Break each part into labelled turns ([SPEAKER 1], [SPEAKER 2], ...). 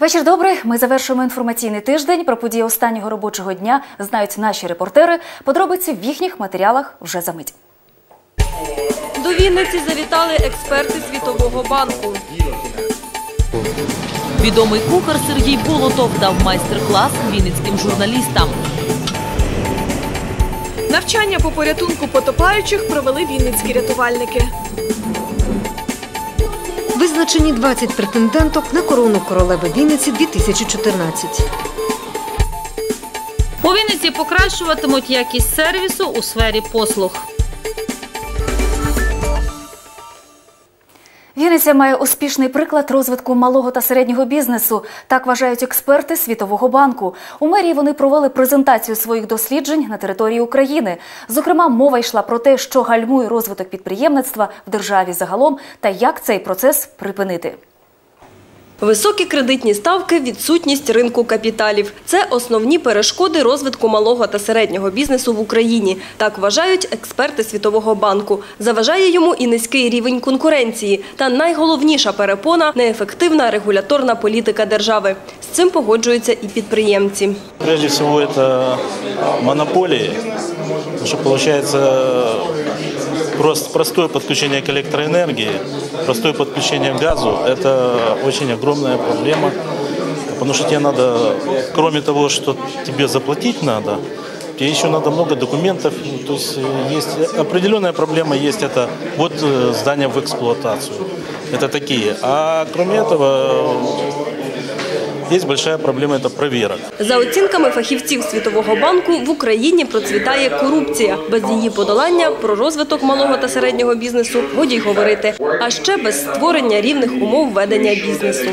[SPEAKER 1] Вечір добрий. Ми завершуємо інформаційний тиждень. Про події останнього робочого дня знають наші репортери. Подробиці в їхніх матеріалах вже за мить.
[SPEAKER 2] До Вінниці завітали експерти Світового банку.
[SPEAKER 3] Відомий кухар Сергій Болотов дав майстер-клас вінницьким журналістам.
[SPEAKER 2] Навчання по порятунку потопаючих провели вінницькі рятувальники.
[SPEAKER 4] Визначені 20 претенденток на корону королеви Вінниці 2014.
[SPEAKER 5] У Вінниці покращуватимуть якість сервісу у сфері послуг.
[SPEAKER 1] Вінниця має успішний приклад розвитку малого та середнього бізнесу. Так вважають експерти Світового банку. У мерії вони провели презентацію своїх досліджень на території України. Зокрема, мова йшла про те, що гальмує розвиток підприємництва в державі загалом та як цей процес припинити.
[SPEAKER 2] Високі кредитні ставки, відсутність ринку капіталів – це основні перешкоди розвитку малого та середнього бізнесу в Україні. Так вважають експерти Світового банку. Заважає йому і низький рівень конкуренції. Та найголовніша перепона – неефективна регуляторна політика держави. З цим погоджуються і підприємці.
[SPEAKER 6] Прежде это монополии, потому что получается просто простое подключение к электроэнергии, простое подключение к газу – это очень огромная проблема, потому что тебе надо, кроме того, что тебе заплатить надо, тебе еще надо много документов, то есть э, есть определенная проблема, есть это вот э, здание в эксплуатацию. Это такие. А кроме этого, есть большая проблема – это проверок.
[SPEAKER 2] За оцінками фахівців Світового банку, в Україні процвітає корупція. Без її подолання про розвиток малого та середнього бізнесу годі й говорити. А ще без створення рівних умов ведення бізнесу.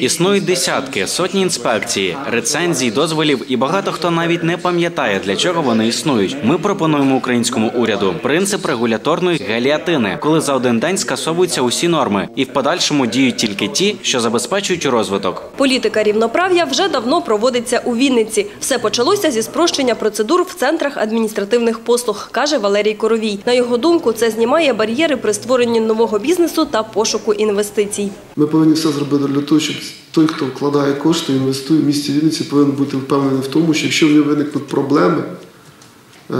[SPEAKER 7] Існують десятки, сотні інспекцій, рецензій, дозволів, і багато хто навіть не пам'ятає, для чого вони існують. Ми пропонуємо українському уряду принцип регуляторної геліатини, коли за один день скасовуються усі норми, і в подальшому діють тільки ті, що забезпечують розвиток.
[SPEAKER 2] Політика рівноправ'я вже давно проводиться у Вінниці. Все почалося зі спрощення процедур в центрах адміністративних послуг, каже Валерій Коровій. На його думку, це знімає бар'єри при створенні нового бізнесу та пошуку інвестицій.
[SPEAKER 8] Ми повинні все зробити для того, щоб той, хто вкладає кошти, інвестує в місті Вінниці, повинен бути впевнений в тому, що якщо в нього виникнуть проблеми, е,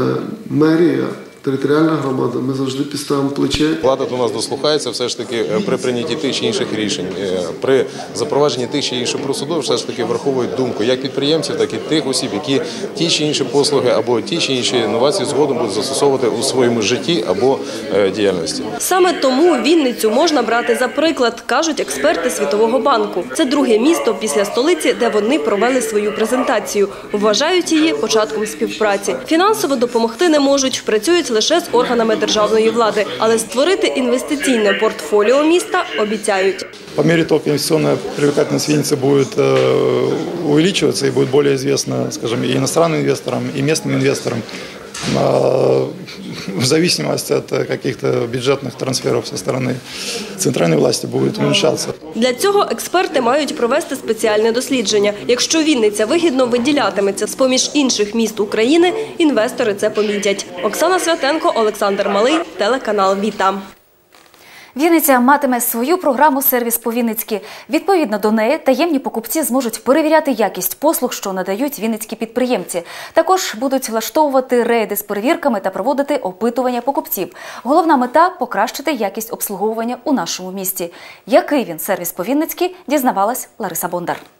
[SPEAKER 8] мерія, територіальна громада, ми завжди підставимо плече.
[SPEAKER 9] Влада до нас дослухається все ж таки е, при прийнятті тих чи інших рішень, Е, при запровадженні тих чи інших процедур, все ж таки враховують думку як підприємців, так і тих осіб, які ті чи інші послуги або ті чи інші інновації згодом будуть застосовувати у своєму житті або е, діяльності.
[SPEAKER 2] Саме тому Вінницю можна брати за приклад, кажуть експерти Світового банку. Це друге місто після столиці, де вони провели свою презентацію. Вважають її початком співпраці. Фінансово допомогти не можуть, працюють лише з органами державної влади, але створити інвестиційне портфоліо міста обіцяють.
[SPEAKER 10] По мере того, как инвестиционная привлекательность Винницы будет э, увеличиваться и будет более известна, скажем, и иностранным инвесторам, и местным инвесторам, э, в зависимости от э, каких-то бюджетных трансферов со стороны центральной власти будет уменьшаться.
[SPEAKER 2] Для цього експерти мають провести спеціальне дослідження. Якщо Вінниця вигідно виділятиметься з-поміж інших міст України, інвестори це помітять. Оксана Святенко, Олександр Малий, телеканал Віта.
[SPEAKER 1] Вінниця матиме свою програму сервіс по-вінницьки. Відповідно до неї таємні покупці зможуть перевіряти якість послуг, що надають вінницькі підприємці. Також будуть влаштовувати рейди з перевірками та проводити опитування покупців. Головна мета покращити якість обслуговування у нашому місті. Який він сервіс по-вінницьки, дізнавалась Лариса Бондар.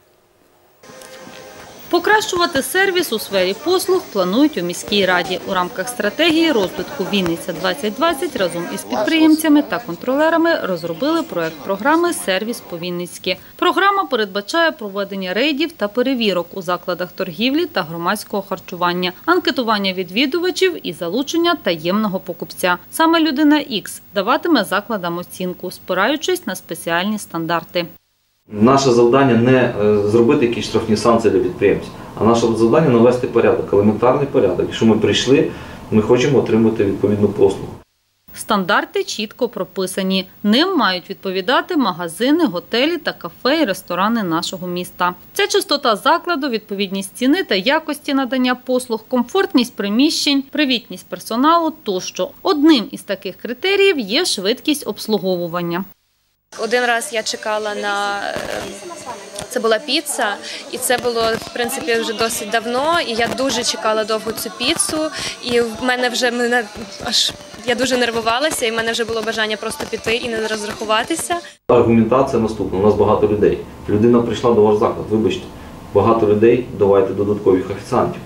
[SPEAKER 5] Покращувати сервіс у сфері послуг планують у міській раді у рамках стратегії розвитку Вінниця 2020 разом із підприємцями та контролерами розробили проект програми Сервіс по-вінницьки. Програма передбачає проведення рейдів та перевірок у закладах торгівлі та громадського харчування, анкетування відвідувачів і залучення таємного покупця. Саме людина X даватиме закладам оцінку, спираючись на спеціальні стандарти.
[SPEAKER 11] Наше завдання не е, зробити якісь штрафні санкції для підприємців, а наше завдання навести порядок, елементарний порядок. Якщо ми прийшли, ми хочемо отримати відповідну послугу.
[SPEAKER 5] Стандарти чітко прописані. Ним мають відповідати магазини, готелі та кафе і ресторани нашого міста. Це чистота закладу, відповідність ціни та якості надання послуг, комфортність приміщень, привітність персоналу тощо. Одним із таких критеріїв є швидкість обслуговування.
[SPEAKER 12] Один раз я чекала на е, Це була піца, і це було в принципі вже досить давно. І я дуже чекала довго цю піцу. І в мене вже мене аж я дуже нервувалася, і в мене вже було бажання просто піти і не розрахуватися.
[SPEAKER 11] Аргументація наступна. У нас багато людей. Людина прийшла до ваш заклад, вибачте. Багато людей, давайте додаткових офіціантів.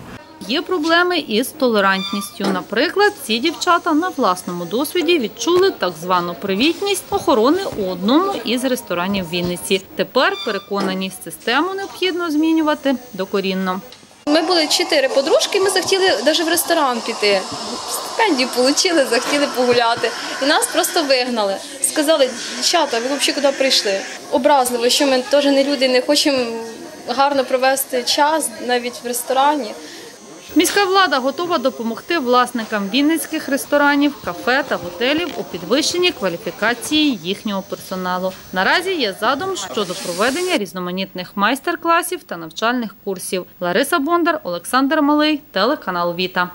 [SPEAKER 5] Є проблеми із толерантністю. Наприклад, ці дівчата на власному досвіді відчули так звану привітність охорони у одному із ресторанів Вінниці. Тепер переконані, систему необхідно змінювати докорінно.
[SPEAKER 13] Ми були чотири подружки, ми захотіли навіть в ресторан піти. Стипендію отримали, захотіли погуляти. І нас просто вигнали. Сказали, дівчата, ви взагалі куди прийшли? Образливо, що ми теж не люди, не хочемо гарно провести час навіть в ресторані.
[SPEAKER 5] Міська влада готова допомогти власникам вінницьких ресторанів, кафе та готелів у підвищенні кваліфікації їхнього персоналу. Наразі є задум щодо проведення різноманітних майстер-класів та навчальних курсів. Лариса Бондар, Олександр Малий, телеканал Віта.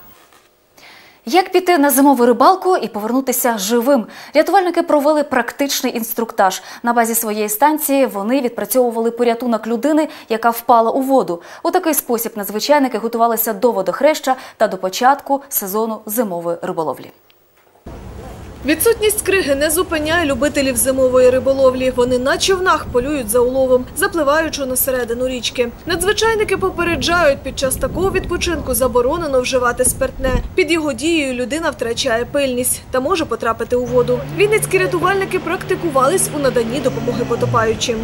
[SPEAKER 1] Як піти на зимову рибалку і повернутися живим? Рятувальники провели практичний інструктаж. На базі своєї станції вони відпрацьовували порятунок людини, яка впала у воду. У такий спосіб надзвичайники готувалися до водохреща та до початку сезону зимової риболовлі.
[SPEAKER 14] Відсутність криги не зупиняє любителів зимової риболовлі. Вони на човнах полюють за уловом, запливаючи на середину річки. Надзвичайники попереджають, під час такого відпочинку заборонено вживати спиртне. Під його дією людина втрачає пильність та може потрапити у воду. Вінницькі рятувальники практикувались у наданні допомоги потопаючим.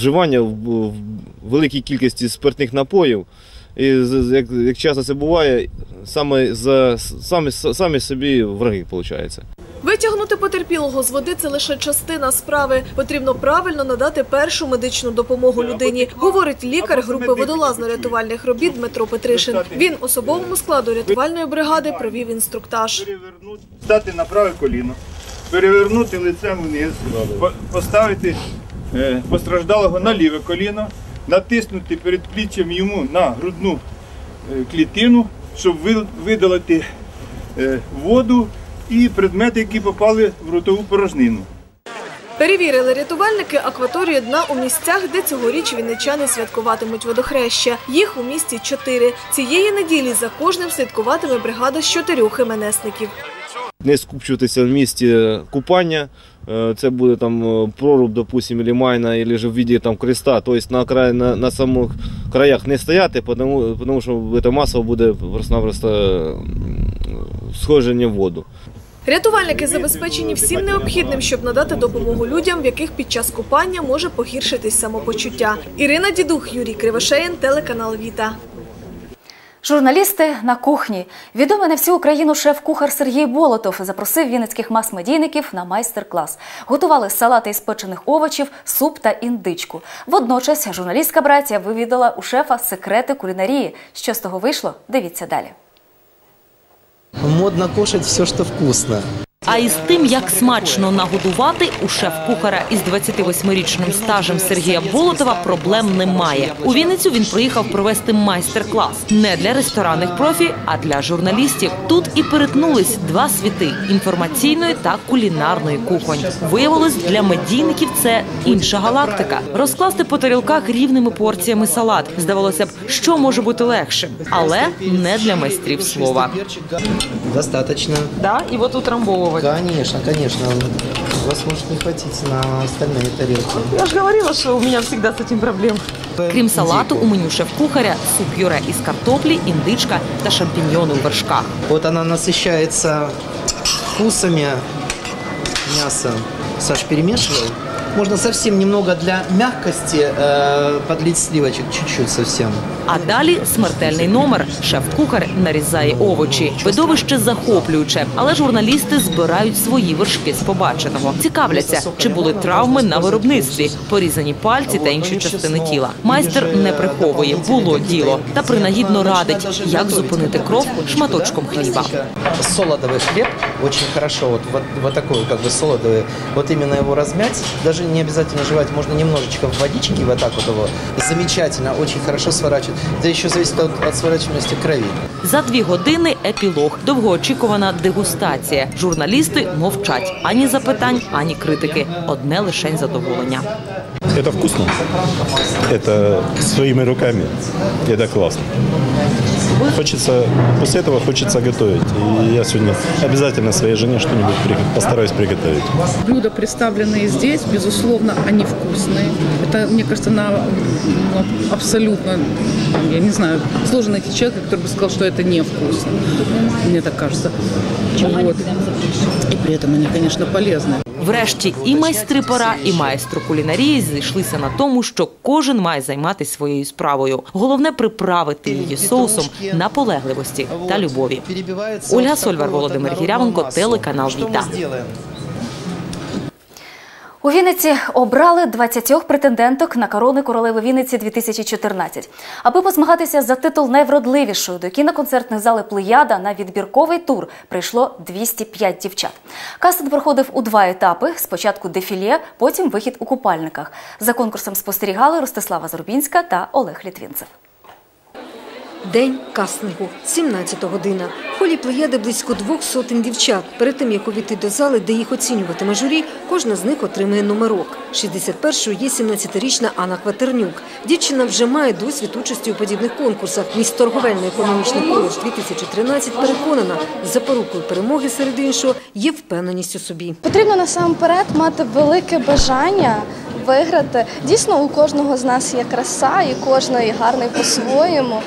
[SPEAKER 15] вживання в, великій кількості спиртних напоїв. І як, як часто це буває, саме, за, самі, самі собі враги виходить.
[SPEAKER 14] Витягнути потерпілого з води це лише частина справи. Потрібно правильно надати першу медичну допомогу людині, говорить лікар групи водолазно-рятувальних робіт Дмитро Петришин. Він особовому складу рятувальної бригади провів інструктаж.
[SPEAKER 16] стати на праве коліно, перевернути лицем вниз, по- поставити е, постраждалого на ліве коліно, натиснути перед пліччям йому на грудну е, клітину, щоб ви- видалити е, воду і предмети, які попали в ротову порожнину.
[SPEAKER 14] Перевірили рятувальники акваторію дна у місцях, де цьогоріч вінничани святкуватимуть водохреща. Їх у місті чотири. Цієї неділі за кожним слідкуватиме бригада з чотирьох іменесників.
[SPEAKER 15] Не скупчуватися в місці купання. Е, Це буде там е, проруб, допустим, или майна, или же в виде там креста. Тобто на, край, на, на самих краях не стояти, тому, тому що це масово буде просто-напросто м, сходження в воду.
[SPEAKER 14] Рятувальники забезпечені всім необхідним, щоб надати допомогу людям, в яких під час купання може погіршитись самопочуття. Ірина Дідух, Юрій Кривошеєн, телеканал Віта.
[SPEAKER 1] Журналісти на кухні. Відомий на всю Україну шеф-кухар Сергій Болотов запросив вінницьких мас-медійників на майстер-клас. Готували салати із печених овочів, суп та індичку. Водночас журналістська братія вивідала у шефа секрети кулінарії. Що з того вийшло? Дивіться далі.
[SPEAKER 17] Модно кушать все, що вкусно.
[SPEAKER 3] А із тим, як смачно нагодувати, у шеф-кухара із 28-річним стажем Сергія Болотова проблем немає. У Вінницю він приїхав провести майстер-клас не для ресторанних профі, а для журналістів. Тут і перетнулись два світи інформаційної та кулінарної кухонь. Виявилось, для медійників це інша галактика. Розкласти по тарілках рівними порціями салат. Здавалося б, що може бути легшим, але не для майстрів слова.
[SPEAKER 17] Достаточно.
[SPEAKER 3] Да, і от утрамбовувати.
[SPEAKER 17] Конечно, конечно. Вас может не хватить на остальные тарелки.
[SPEAKER 3] Я же говорила, что у меня всегда с этим проблем. Крім салату, у меню шеф-кухаря суп пюре із картоплі, індичка та шампіньйони у вершках.
[SPEAKER 17] Вот она насыщается вкусами мяса. Саш, перемешивай. Можно совсем немного для мягкости э, подлить сливочек, чуть-чуть совсем.
[SPEAKER 3] А далі смертельний номер. Шеф-кухар нарізає овочі. Видовище захоплююче, але журналісти збирають свої вершки з побаченого. Цікавляться, чи були травми на виробництві, порізані пальці та інші частини тіла. Майстер не приховує, було діло, та принагідно радить, як зупинити кров шматочком хліба.
[SPEAKER 17] Солодовый хлеб очень хорошо, вот, вот, вот такой как бы солодовый, вот именно его размять, даже даже не обязательно жевать, можно немножечко в водичке вот так вот его. Замечательно, очень хорошо сворачивает. Это еще зависит от, от сворачиваемости крови.
[SPEAKER 3] За дві години епілог, довгоочікувана дегустація. Журналісти мовчать ані запитань, ані критики. Одне лишень задоволення.
[SPEAKER 18] Это вкусно. Это своими руками. Это классно. Хочется, после этого хочется готовить. И я сегодня обязательно своей жене что-нибудь при- постараюсь приготовить.
[SPEAKER 19] Блюда, представленные здесь, безусловно, они вкусные. Это, мне кажется, на ну, абсолютно, я не знаю, сложно найти человека, который бы сказал, что это невкусно. Мне так кажется. Вот. И при этом они, конечно, полезны.
[SPEAKER 3] Врешті і майстри пора, і майстру кулінарії зійшлися на тому, що кожен має займатися своєю справою. Головне приправити її соусом наполегливості та любові. Ольга Сольвар, Володимир Гірявенко, телеканал Віта.
[SPEAKER 1] У Вінниці обрали 20 претенденток на корони королеви Вінниці 2014. Аби позмагатися за титул найвродливішою до кіноконцертної зали Плеяда на відбірковий тур прийшло 205 дівчат. Кастинг проходив у два етапи: спочатку дефілє, потім вихід у купальниках. За конкурсом спостерігали Ростислава Зарубінська та Олег Літвінцев.
[SPEAKER 4] День кастингу, 17 година. В холі плеяди близько двох сотень дівчат. Перед тим, як увійти до зали, де їх оцінюватиме журі, кожна з них отримає номерок. 61-ю є 17-річна Анна Кватернюк. Дівчина вже має досвід участі у подібних конкурсах. Міс торговельно-економічний коледж 2013 переконана, запорукою перемоги серед іншого є впевненість у собі.
[SPEAKER 20] Потрібно насамперед мати велике бажання виграти. Дійсно, у кожного з нас є краса, і кожної гарний по-своєму.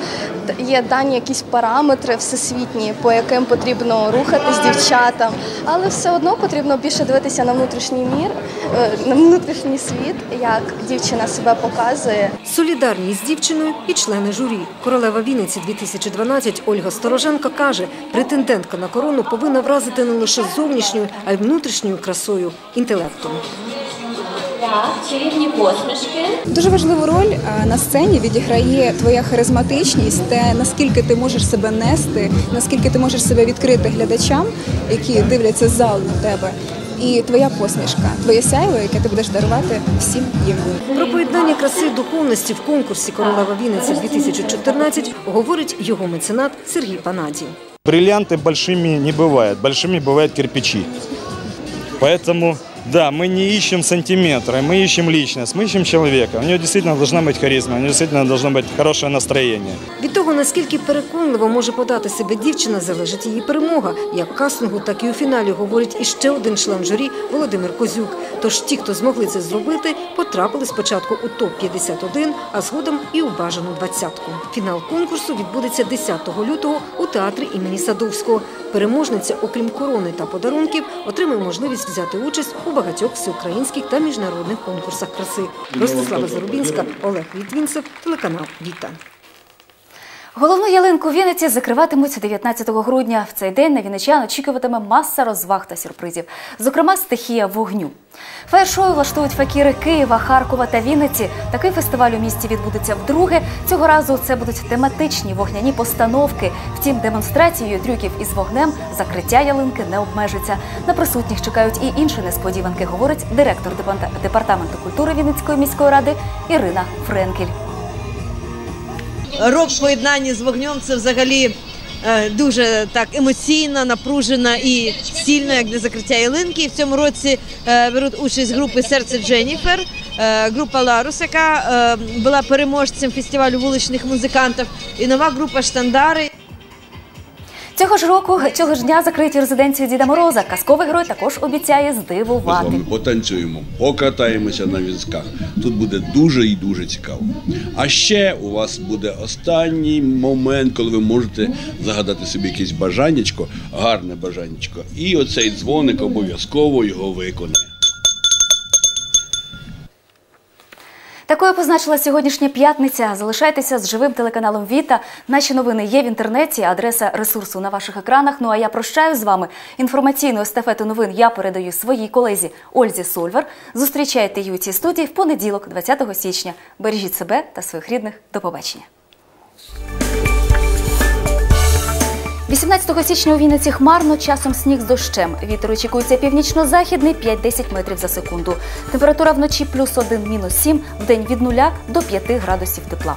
[SPEAKER 20] Є дані якісь параметри всесвітні, по яким потрібно рухатись дівчатам, але все одно потрібно більше дивитися на внутрішній мір, е, на внутрішній світ, як дівчина себе показує.
[SPEAKER 4] Солідарні з дівчиною і члени журі. Королева Вінниці 2012 Ольга Стороженко каже, претендентка на корону повинна вразити не лише зовнішньою, а й внутрішньою красою, інтелектом
[SPEAKER 21] чарівні посмішки.
[SPEAKER 22] Дуже важливу роль е, на сцені відіграє твоя харизматичність, те наскільки ти можеш себе нести, наскільки ти можеш себе відкрити глядачам, які дивляться з залу на тебе. І твоя посмішка, твоє сяйво, яке ти будеш дарувати всім їм.
[SPEAKER 4] Про поєднання краси і духовності в конкурсі Королева Вінниця 2014 говорить його меценат Сергій Панадій.
[SPEAKER 23] Бриллианты большими не бывают, большими бывают кирпичи. Поэтому, да, мы не ищем сантиметры, мы ищем личность, мы ищем человека. У него действительно должна быть харизма, у него действительно должно быть хорошее настроение.
[SPEAKER 4] Від того, наскільки переконливо може подати себе дівчина, залежить її перемога. Як в кастингу, так і у фіналі, говорить іще один член журі Володимир Козюк. Тож ті, хто змогли це зробити, потрапили спочатку у топ-51, а згодом і у бажану двадцятку. Фінал конкурсу відбудеться 10 лютого у театрі імені Садовського. Переможниця, окрім корони та подарунків, отримає можливість взяти участь у багатьох всеукраїнських та міжнародних конкурсах краси. Ростислава Зарубінська, Олег Вітвінцев, телеканал Віта.
[SPEAKER 1] Головну ялинку Вінниці закриватимуть 19 грудня. В цей день на вінничан очікуватиме маса розваг та сюрпризів, зокрема стихія вогню. Фаєр-шоу влаштують факіри Києва, Харкова та Вінниці. Такий фестиваль у місті відбудеться вдруге. Цього разу це будуть тематичні вогняні постановки. Втім, демонстрацією трюків із вогнем закриття ялинки не обмежиться. На присутніх чекають і інші несподіванки, говорить директор департаменту культури Вінницької міської ради Ірина Френкель.
[SPEAKER 24] Рок в поєднанні з вогнем це взагалі е, дуже так емоційно, напружено і сильна, як для закриття ялинки. І в цьому році е, беруть участь групи Серце Дженніфер, е, група Ларус, яка була переможцем фестивалю вуличних музикантів, і нова група Штандари.
[SPEAKER 1] Цього ж року, цього ж дня закриють резиденцію Діда Мороза. Казковий герой також обіцяє
[SPEAKER 25] Ми
[SPEAKER 1] здивувати.
[SPEAKER 25] вами потанцюємо, покатаємося на візках. Тут буде дуже і дуже цікаво. А ще у вас буде останній момент, коли ви можете загадати собі якесь бажаннячко, гарне бажаннячко. І оцей дзвоник обов'язково його виконає.
[SPEAKER 1] Такою позначила сьогоднішня п'ятниця. Залишайтеся з живим телеканалом Віта. Наші новини є в інтернеті. Адреса ресурсу на ваших екранах. Ну а я прощаю з вами. Інформаційну естафету новин я передаю своїй колезі Ользі Сольвер. Зустрічайте її у цій студії в понеділок, 20 січня. Бережіть себе та своїх рідних. До побачення. 18 січня у Вінниці хмарно, часом сніг з дощем. Вітер очікується північно-західний 5-10 метрів за секунду. Температура вночі плюс 1, мінус 7, в день від 0 до 5 градусів тепла.